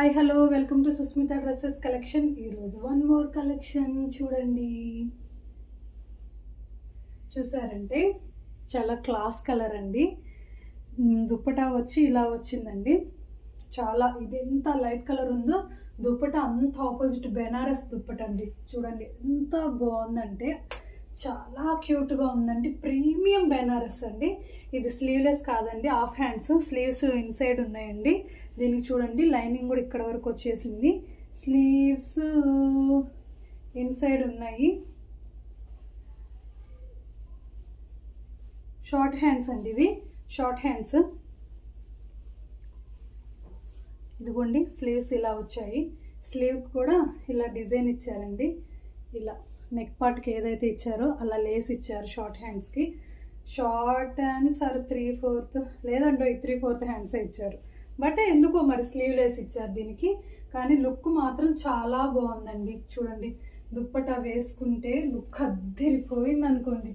Hi hello welcome to Sushmita dresses collection ఈరోజు one more collection చూడండి. చూసారంటే చాలా క్లాస్ కలర్ అండి. దుప్పటా వచ్చి ఇలా వచ్చిందండి. చాలా ఇది ఎంత లైట్ కలర్ ఉందో దుప్పట అంత ఆపోజిట్ బెనారస్ దుప్పట అండి చూడండి ఎంత బాగుందంటే చాలా క్యూట్గా ఉందండి. ప్రీమియం బెనారస్ అండి. ఇది స్లీవ్లెస్ కాదండి. హాఫ్ హ్యాండ్స్ స్లీవ్స్ ఇన్సైడ్ ఉన్నాయండి. దీనికి చూడండి లైనింగ్ కూడా ఇక్కడ వరకు వచ్చేసింది. స్లీవ్స్ ఇన్సైడ్ ఉన్నాయి. షార్ట్ హ్యాండ్స్ అండి ఇది షార్ట్ హ్యాండ్స్. ఇదిగోండి స్లీవ్స్ ఇలా వచ్చాయి. స్లీవ్ కూడా ఇలా డిజైన్ ఇచ్చారండి. ఇలా నెక్ పార్ట్కి ఏదైతే ఇచ్చారో అలా లేస్ ఇచ్చారు షార్ట్ హ్యాండ్స్కి short hands or three fourth లేదంటే త్రీ ఫోర్త్ హ్యాండ్స్ ఇచ్చారు. బట్ ఎందుకో మరి స్లీవ్ లెస్ ఇచ్చారు దీనికి. కానీ లుక్ మాత్రం చాలా బాగుందండి. చూడండి దుప్పటా వేసుకుంటే లుక్ అద్దరిపోయింది అనుకోండి.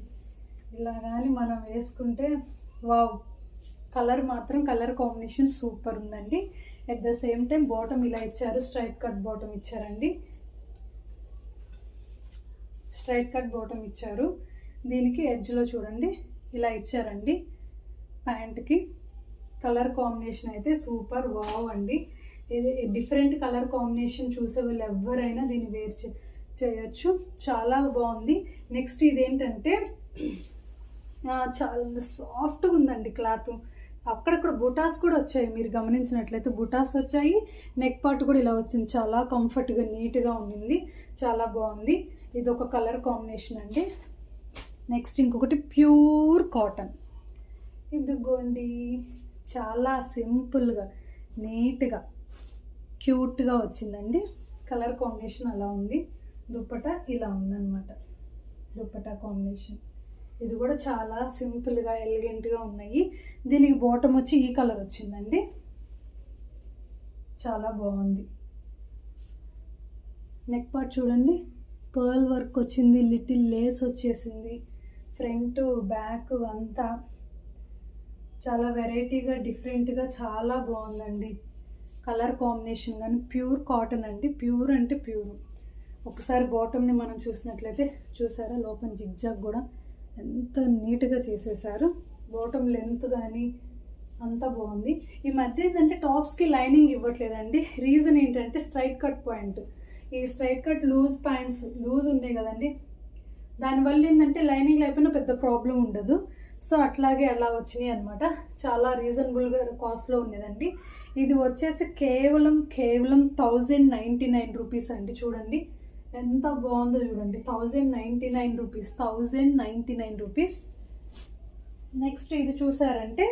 ఇలా కానీ మనం వేసుకుంటే వావ్ కలర్ మాత్రం కలర్ కాంబినేషన్ సూపర్ ఉందండి. At the same time bottom ఇలా ఇచ్చారు స్ట్రైట్ కట్ బాటమ్ ఇచ్చారండి. స్ట్రైట్ కట్ బాటమ్ ఇచ్చారు. దీనికి ఎడ్జ్లో చూడండి ఇలా ఇచ్చారండి. ప్యాంట్కి కలర్ కాంబినేషన్ అయితే సూపర్ వావ్ అండి. ఇది డిఫరెంట్ కలర్ కాంబినేషన్ చూసే వాళ్ళు ఎవరైనా దీన్ని వేర్ చే చేయొచ్చు. చాలా బాగుంది. నెక్స్ట్ ఇదేంటంటే చాలా సాఫ్ట్గా ఉందండి క్లాత్. అక్కడక్కడ బుటాస్ కూడా వచ్చాయి. మీరు గమనించినట్లయితే బుటాస్ వచ్చాయి. నెక్ పార్ట్ కూడా ఇలా వచ్చింది. చాలా కంఫర్ట్గా నీట్గా ఉండింది. చాలా బాగుంది. ఇది ఒక కలర్ కాంబినేషన్ అండి. నెక్స్ట్ ఇంకొకటి ప్యూర్ కాటన్ ఇదిగోండి. చాలా సింపుల్గా నీట్గా క్యూట్గా వచ్చిందండి. కలర్ కాంబినేషన్ అలా ఉంది. దుప్పట ఇలా ఉందన్నమాట. దుప్పట కాంబినేషన్ ఇది కూడా చాలా సింపుల్గా ఎలిగెంట్గా ఉన్నాయి. దీనికి బాటమ్ వచ్చి ఈ కలర్ వచ్చిందండి. చాలా బాగుంది. నెక్ పార్ట్ చూడండి. పర్ల్ వర్క్ వచ్చింది లిటిల్ లేస్ వచ్చేసింది. ఫ్రంట్ బ్యాక్ అంతా చాలా వెరైటీగా డిఫరెంట్గా చాలా బాగుందండి. కలర్ కాంబినేషన్ కానీ ప్యూర్ కాటన్ అండి. ప్యూర్ అంటే ప్యూర్ ఒకసారి బాటమ్ని మనం చూసినట్లయితే చూసారా? లోపల జిగ్జాగ్ కూడా. ఎంత నీట్గా చేసేసారు. బాటమ్ లెంత్ కానీ అంతా బాగుంది ఈ మధ్య ఏంటంటే టాప్స్కి లైనింగ్ ఇవ్వట్లేదండి. రీజన్ ఏంటంటే స్ట్రైట్ కట్ పాయింట్ ఈ straight cut loose pants loose ఉన్నాయి కదండి. దానివల్ల ఏంటంటే లైనింగ్ లేకపోయినా పెద్ద ప్రాబ్లం ఉండదు. సో అట్లాగే అలా వచ్చినాయి అనమాట చాలా రీజనబుల్గా కాస్ట్లో ఉండేదండి. ఇది వచ్చేసి కేవలం కేవలం థౌజండ్ నైంటీ నైన్ రూపీస్ అండి చూడండి. ఎంత బాగుందో చూడండి. Thousand ninety nine rupees. Thousand ninety nine rupees. Next ఇది చూసారంటే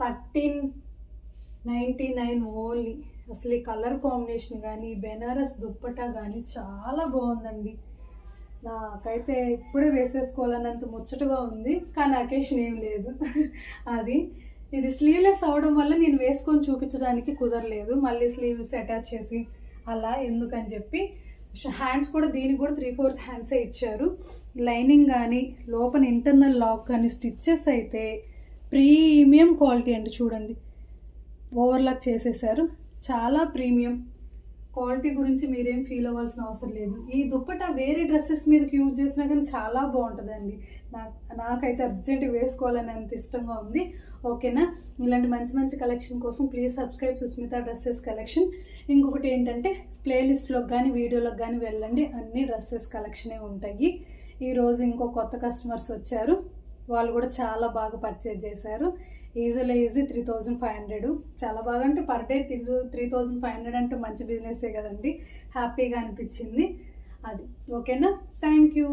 థర్టీన్ నైంటీ నైన్ ఓన్లీ. అసలు ఈ కలర్ కాంబినేషన్ కానీ బెనారస్ దుప్పటా కానీ చాలా బాగుందండి. నాకైతే ఇప్పుడే వేసేసుకోవాలన్నంత ముచ్చటగా ఉంది కానీ అకేషన్ ఏం లేదు. అది ఇది స్లీవ్లెస్ అవడం వల్ల నేను వేసుకొని చూపించడానికి కుదరలేదు. మళ్ళీ స్లీవ్స్ అటాచ్ చేసి అలా ఎందుకని చెప్పి హ్యాండ్స్ కూడా దీనికి కూడా త్రీ ఫోర్త్ హ్యాండ్సే ఇచ్చారు. లైనింగ్ కానీ లోపల ఇంటర్నల్ లాక్ కానీ స్టిచ్చెస్ అయితే ప్రీమియం క్వాలిటీ అండి చూడండి. ఓవర్లాక్ చేసేసారు. చాలా ప్రీమియం క్వాలిటీ గురించి మీరేం ఫీల్ అవ్వాల్సిన అవసరం లేదు. ఈ దుప్పట వేరే డ్రెస్సెస్ మీదకి యూజ్ చేసినా కానీ చాలా బాగుంటుందండి. నాకు నాకైతే అర్జెంట్గా వేసుకోవాలని అంత ఇష్టంగా ఉంది. ఓకేనా? ఇలాంటి మంచి మంచి కలెక్షన్ కోసం please subscribe Sushmita dresses collection. ఇంకొకటి ఏంటంటే ప్లేలిస్ట్లోకి కానీ వీడియోలోకి కానీ వెళ్ళండి. అన్ని డ్రెస్సెస్ కలెక్షనే ఉంటాయి. ఈరోజు ఇంకో కొత్త కస్టమర్స్ వచ్చారు. వాళ్ళు కూడా చాలా బాగా పర్చేజ్ చేశారు. ఈజీలో easy three thousand five hundred చాలా బాగా అంటే per day three three thousand five hundred అంటే మంచి బిజినెసే కదండి. హ్యాపీగా అనిపించింది. అది. ఓకేనా థ్యాంక్ యూ